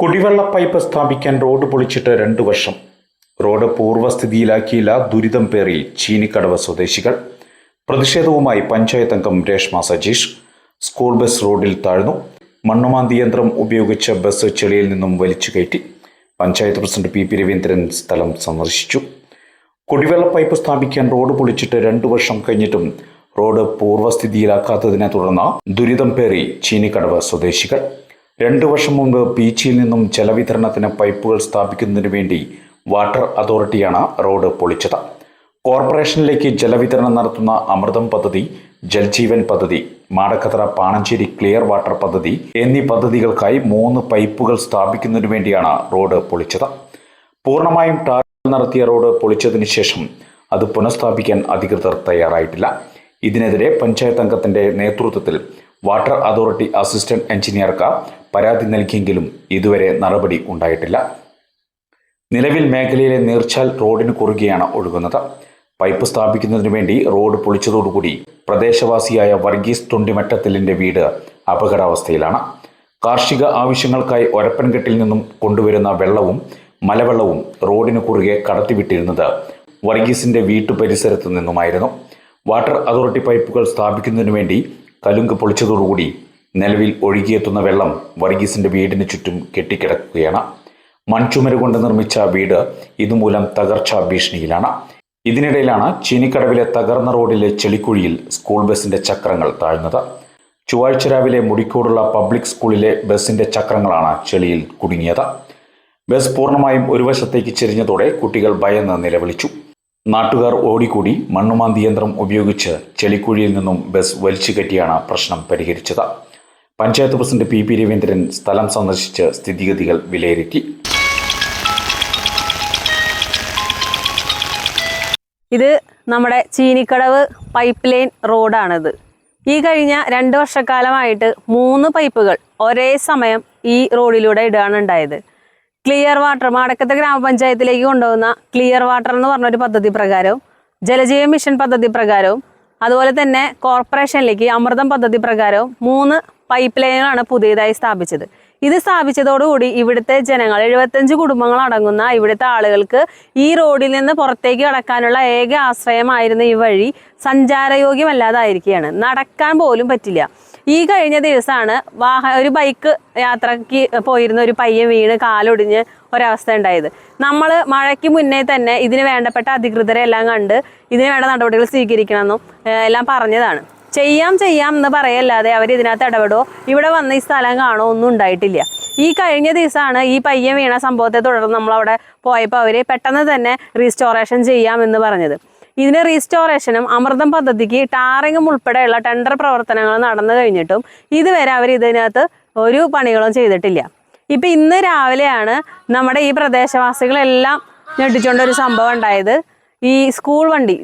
കുടിവെള്ള പൈപ്പ് സ്ഥാപിക്കാൻ റോഡ് പൊളിച്ചിട്ട് രണ്ടു വർഷം. റോഡ് പൂർവസ്ഥിതിയിലാക്കിയില്ല ദുരിതം പേറി ചീനിക്കടവ് സ്വദേശികൾ. പ്രതിഷേധവുമായി പഞ്ചായത്ത് അംഗം രേഷ്മ സജീഷ്. സ്കൂൾ ബസ് റോഡിൽ താഴ്ന്നു. മണ്ണുമാന്തി യന്ത്രം ഉപയോഗിച്ച ബസ് ചെളിയിൽ നിന്നും വലിച്ചു കയറ്റി. Panchayat president P P Raveendran സ്ഥലം സന്ദർശിച്ചു. കുടിവെള്ള പൈപ്പ് സ്ഥാപിക്കാൻ റോഡ് പൊളിച്ചിട്ട് രണ്ടു വർഷം കഴിഞ്ഞിട്ടും റോഡ് പൂർവസ്ഥിതിയിലാക്കാത്തതിനെ തുടർന്ന് ദുരിതം പേറി ചീനിക്കടവ് സ്വദേശികൾ. രണ്ടു വർഷം മുമ്പ് പീച്ചിയിൽ നിന്നും ജലവിതരണത്തിന് പൈപ്പുകൾ സ്ഥാപിക്കുന്നതിന് വേണ്ടി വാട്ടർ അതോറിറ്റിയാണ് റോഡ് പൊളിച്ചത്. കോർപ്പറേഷനിലേക്ക് ജലവിതരണം നടത്തുന്ന അമൃതം പദ്ധതി ജൽജീവൻ പദ്ധതി മാടക്കത്തറ പാണഞ്ചേരി ക്ലിയർ വാട്ടർ പദ്ധതി എന്നീ പദ്ധതികൾക്കായി മൂന്ന് പൈപ്പുകൾ സ്ഥാപിക്കുന്നതിനു വേണ്ടിയാണ് റോഡ് പൊളിച്ചത്. പൂർണമായും ടാർ നടത്തിയ റോഡ് പൊളിച്ചതിന് ശേഷം അത് പുനഃസ്ഥാപിക്കാൻ അധികൃതർ തയ്യാറായിട്ടില്ല. ഇതിനെതിരെ പഞ്ചായത്ത് അംഗത്തിന്റെ നേതൃത്വത്തിൽ വാട്ടർ അതോറിറ്റി അസിസ്റ്റന്റ് എഞ്ചിനീയർക്ക് പരാതി നൽകിയെങ്കിലും ഇതുവരെ നടപടി ഉണ്ടായിട്ടില്ല. നിലവിൽ മേഖലയിലെ നീർച്ചാൽ റോഡിന് കുറുകെയാണ് ഒഴുകുന്നത്. പൈപ്പ് സ്ഥാപിക്കുന്നതിനു വേണ്ടി റോഡ് പൊളിച്ചതോടുകൂടി പ്രദേശവാസിയായ വർഗീസ് തൊണ്ടിമറ്റത്തിലിന്റെ വീട് അപകടാവസ്ഥയിലാണ്. കാർഷിക ആവശ്യങ്ങൾക്കായി ഒരപ്പൻകെട്ടിൽ നിന്നും കൊണ്ടുവരുന്ന വെള്ളവും മലവെള്ളവും റോഡിന് കുറുകെ കടത്തിവിട്ടിരുന്നത് വർഗീസിന്റെ വീട്ടു പരിസരത്തു നിന്നുമായിരുന്നു. വാട്ടർ അതോറിറ്റി പൈപ്പുകൾ സ്ഥാപിക്കുന്നതിനു വേണ്ടി കലുങ്ക് പൊളിച്ചതോടുകൂടി നിലവിൽ ഒഴുകിയെത്തുന്ന വെള്ളം വർഗീസിന്റെ വീടിന് ചുറ്റും കെട്ടിക്കിടക്കുകയാണ്. മൺചുമര് കൊണ്ട് നിർമ്മിച്ച വീട് ഇതുമൂലം തകർച്ചാ ഭീഷണിയിലാണ്. ഇതിനിടയിലാണ് ചീനിക്കടവിലെ തകർന്ന റോഡിലെ ചെളിക്കുഴിയിൽ സ്കൂൾ ബസിന്റെ ചക്രങ്ങൾ താഴ്ന്നത്. ചൊവ്വാഴ്ച രാവിലെ മുടിക്കോടുള്ള പബ്ലിക് സ്കൂളിലെ ബസിന്റെ ചക്രങ്ങളാണ് ചെളിയിൽ കുടുങ്ങിയത്. ബസ് പൂർണമായും ഒരു വശത്തേക്ക് ചെരിഞ്ഞതോടെ കുട്ടികൾ ഭയന്ന് നിലവിളിച്ചു. നാട്ടുകാർ ഓടിക്കൂടി മണ്ണുമാന്തി യന്ത്രം ഉപയോഗിച്ച് ചെളിക്കുഴിയിൽ നിന്നും ബസ് വലിച്ചു കെട്ടിയാണ് പ്രശ്നം പരിഹരിച്ചത്. Panchayat president P P Raveendran സ്ഥലം സന്ദർശിച്ച് സ്ഥിതിഗതികൾ വിലയിരുത്തി. ഇത് നമ്മുടെ ചീനിക്കടവ് പൈപ്പ് ലൈൻ റോഡാണിത് ഈ കഴിഞ്ഞ രണ്ട് വർഷക്കാലമായിട്ട് മൂന്ന് പൈപ്പുകൾ ഒരേ സമയം ഈ റോഡിലൂടെ ഇടുകയാണ് ഉണ്ടായത്. ക്ലിയർ വാട്ടർ മാടക്കത്തെ ഗ്രാമപഞ്ചായത്തിലേക്ക് കൊണ്ടുപോകുന്ന ക്ലിയർ വാട്ടർ എന്ന് പറഞ്ഞൊരു പദ്ധതി പ്രകാരവും ജലജീവ മിഷൻ പദ്ധതി പ്രകാരവും അതുപോലെ തന്നെ കോർപ്പറേഷനിലേക്ക് അമൃതം പദ്ധതി പ്രകാരവും മൂന്ന് പൈപ്പ് ലൈനുകളാണ് പുതിയതായി സ്ഥാപിച്ചത്. ഇത് സ്ഥാപിച്ചതോടുകൂടി ഇവിടുത്തെ ജനങ്ങൾ എഴുപത്തഞ്ച് കുടുംബങ്ങൾ അടങ്ങുന്ന ഇവിടുത്തെ ആളുകൾക്ക് ഈ റോഡിൽ നിന്ന് പുറത്തേക്ക് കടക്കാനുള്ള ഏക ആശ്രയമായിരുന്ന ഈ വഴി സഞ്ചാരയോഗ്യമല്ലാതായിരിക്കുകയാണ്. നടക്കാൻ പോലും പറ്റില്ല. ഈ കഴിഞ്ഞ ദിവസമാണ് വാഹ ഒരു ബൈക്ക് യാത്രയ്ക്ക് പോയിരുന്ന ഒരു പയ്യൻ വീണ് കാലൊടിഞ്ഞ് ഒരവസ്ഥ ഉണ്ടായത്. നമ്മൾ മഴയ്ക്ക് മുന്നേ തന്നെ ഇതിന് വേണ്ടപ്പെട്ട അധികൃതരെ എല്ലാം കണ്ട് ഇതിന് വേണ്ട നടപടികൾ സ്വീകരിക്കണമെന്നും എല്ലാം പറഞ്ഞതാണ്. ചെയ്യാം ചെയ്യാം എന്ന് പറയല്ലാതെ അവർ ഇതിനകത്ത് ഇടപെടുമോ ഇവിടെ വന്ന ഈ സ്ഥലം കാണോ ഒന്നും ഉണ്ടായിട്ടില്ല. ഈ കഴിഞ്ഞ ദിവസമാണ് ഈ പയ്യൻ വീണ സംഭവത്തെ തുടർന്ന് നമ്മളവിടെ പോയപ്പോൾ അവർ പെട്ടെന്ന് തന്നെ റീസ്റ്റോറേഷൻ ചെയ്യാം എന്ന് പറഞ്ഞത്. ഇതിന് റീസ്റ്റോറേഷനും അമൃതം പദ്ധതിക്ക് ടാറിങ്ങും ഉൾപ്പെടെയുള്ള ടെൻഡർ പ്രവർത്തനങ്ങൾ നടന്നു കഴിഞ്ഞിട്ടും ഇതുവരെ അവർ ഇതിനകത്ത് ഒരു പണികളും ചെയ്തിട്ടില്ല. ഇപ്പം ഇന്ന് രാവിലെയാണ് നമ്മുടെ ഈ പ്രദേശവാസികളെല്ലാം ഞെട്ടിച്ചുകൊണ്ടൊരു സംഭവം ഉണ്ടായത്. ഈ സ്കൂൾ വണ്ടി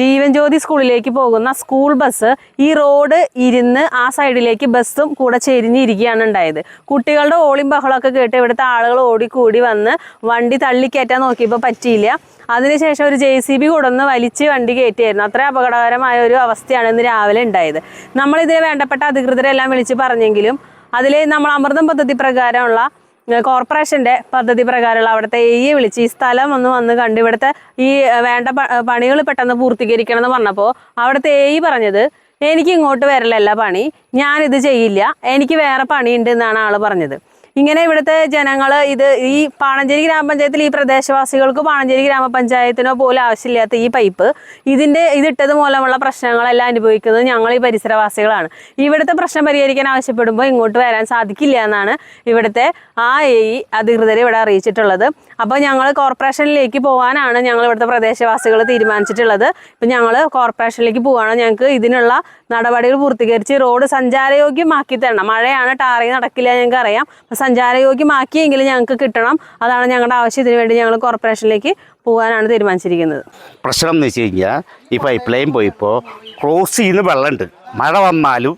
ജീവൻ ജ്യോതി സ്കൂളിലേക്ക് പോകുന്ന സ്കൂൾ ബസ് ഈ റോഡ് ഇരുന്ന് ആ സൈഡിലേക്ക് ബസ്സും കൂടെ ചെരിഞ്ഞിരിക്കുകയാണ് ഉണ്ടായത്. കുട്ടികളുടെ ഓളിയും ബഹളമൊക്കെ കേട്ട് ഇവിടുത്തെ ആളുകൾ ഓടിക്കൂടി വന്ന് വണ്ടി തള്ളിക്കയറ്റാൻ നോക്കിയപ്പോൾ പറ്റിയില്ല. അതിനുശേഷം ഒരു ജെ സി ബി കൊണ്ടുവന്ന് വലിച്ച് വണ്ടി കയറ്റിയായിരുന്നു. അത്ര അപകടകരമായ ഒരു അവസ്ഥയാണ് ഇന്ന് രാവിലെ ഉണ്ടായത്. നമ്മളിതിൽ വേണ്ടപ്പെട്ട അധികൃതരെല്ലാം വിളിച്ച് പറഞ്ഞെങ്കിലും അതിൽ നമ്മൾ അമൃതം പദ്ധതി പ്രകാരമുള്ള കോർപ്പറേഷന്റെ പദ്ധതി പ്രകാരമുള്ള അവിടുത്തെ എയെ വിളിച്ച് ഈ സ്ഥലം ഒന്ന് വന്ന് കണ്ട് ഇവിടുത്തെ ഈ വേണ്ട പണികൾ പെട്ടെന്ന് പൂർത്തീകരിക്കണം എന്ന് പറഞ്ഞപ്പോൾ അവിടുത്തെ എ പറഞ്ഞത് എനിക്ക് ഇങ്ങോട്ട് വരലല്ല പണി ഞാനിത് ചെയ്യില്ല എനിക്ക് വേറെ പണിയുണ്ട് എന്നാണ് ആൾ പറഞ്ഞത്. ഇങ്ങനെ ഇവിടുത്തെ ജനങ്ങൾ ഇത് ഈ പാണഞ്ചേരി ഗ്രാമപഞ്ചായത്തിൽ ഈ പ്രദേശവാസികൾക്ക് പാണഞ്ചേരി ഗ്രാമപഞ്ചായത്തിനോ പോലും ആവശ്യമില്ലാത്ത ഈ പൈപ്പ് ഇതിന്റെ ഇതിട്ടത് മൂലമുള്ള പ്രശ്നങ്ങളെല്ലാം അനുഭവിക്കുന്നത് ഞങ്ങൾ ഈ പരിസരവാസികളാണ്. ഇവിടുത്തെ പ്രശ്നം പരിഹരിക്കാൻ ആവശ്യപ്പെടുമ്പോൾ ഇങ്ങോട്ട് വരാൻ സാധിക്കില്ല എന്നാണ് ഇവിടുത്തെ ആ എ അധികൃതരെ ഇവിടെ അറിയിച്ചിട്ടുള്ളത്. അപ്പോൾ ഞങ്ങൾ കോർപ്പറേഷനിലേക്ക് പോകാനാണ് ഞങ്ങൾ ഇവിടുത്തെ പ്രദേശവാസികൾ തീരുമാനിച്ചിട്ടുള്ളത്. ഇപ്പം ഞങ്ങൾ കോർപ്പറേഷനിലേക്ക് പോവുകയാണ് ഞങ്ങൾക്ക് ഇതിനുള്ള നടപടികൾ പൂർത്തീകരിച്ച് റോഡ് സഞ്ചാരയോഗ്യമാക്കി തരണം. മഴയാണ് ടാറിങ് നടക്കില്ല ഞങ്ങൾക്ക് അറിയാം. സഞ്ചാരയോഗ്യമാക്കിയെങ്കിലും ഞങ്ങൾക്ക് കിട്ടണം. അതാണ് ഞങ്ങളുടെ ആവശ്യത്തിന് വേണ്ടി ഞങ്ങൾ കോർപ്പറേഷനിലേക്ക് പോകാനാണ് തീരുമാനിച്ചിരിക്കുന്നത്. പ്രശ്നം എന്ന് വെച്ച് കഴിഞ്ഞാൽ ഈ പൈപ്പ് ലൈൻ പോയിപ്പോൾ ക്രോസ് ചെയ്യുന്ന വെള്ളമുണ്ട് മഴ വന്നാലും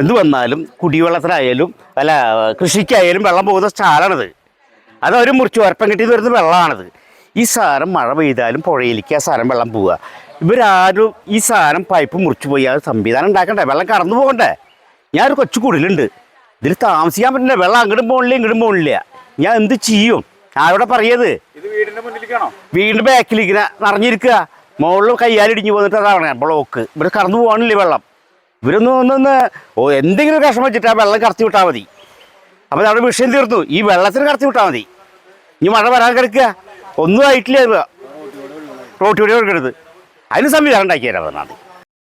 എന്ത് വന്നാലും കുടിവെള്ളത്തിനായാലും അല്ല കൃഷിക്കായാലും വെള്ളം പോകുന്ന സ്ഥലമാണത്. അത് അവർ മുറിച്ച് ഉറപ്പം കിട്ടി വരുന്ന വെള്ളമാണത്. ഈ സാധനം മഴ പെയ്താലും പുഴയിലേക്ക് ആ സാധനം വെള്ളം പോവുക. ഇവരാരും ഈ സാധനം പൈപ്പ് മുറിച്ച് പോയി ആ സംവിധാനം ഉണ്ടാക്കണ്ടേ? വെള്ളം കടന്നു പോകണ്ടേ? ഒരു കൊച്ചു കുടിലുണ്ട്. ഇതിൽ താമസിക്കാൻ പറ്റില്ല. വെള്ളം അങ്ങോട്ടും പോകണില്ല ഇങ്ങോട്ടും പോകണില്ല ഞാൻ എന്ത് ചെയ്യും? ആരോടെ പറയത് ബാക്കിൽ ഇങ്ങനെ നിറഞ്ഞിരിക്കുക. മുകളിൽ കയ്യാലിടിഞ്ഞു പോന്നിട്ട് അതാണ് ബ്ലോക്ക് ഇവിടെ കടന്നു പോകാനില്ലേ വെള്ളം. ഇവരൊന്നും ഒന്നൊന്ന് എന്തെങ്കിലും കഷ്ടം കഷ്ണം വെച്ചിട്ട് ആ വെള്ളം കടത്തി വിട്ടാൽ മതി. അപ്പോൾ അവിടെ വിഷയം തീർന്നു. ഈ വെള്ളത്തിന് കടത്തി വിട്ടാൽ മതി. ഇനി മഴ വരാൻ കിടക്കുക. ഒന്നും ആയിട്ടില്ല. റോട്ടിലൂടെ കൊടുക്കരുത്. അതിന് സംവിധാനം ഉണ്ടാക്കി തരാം പറഞ്ഞാൽ മതി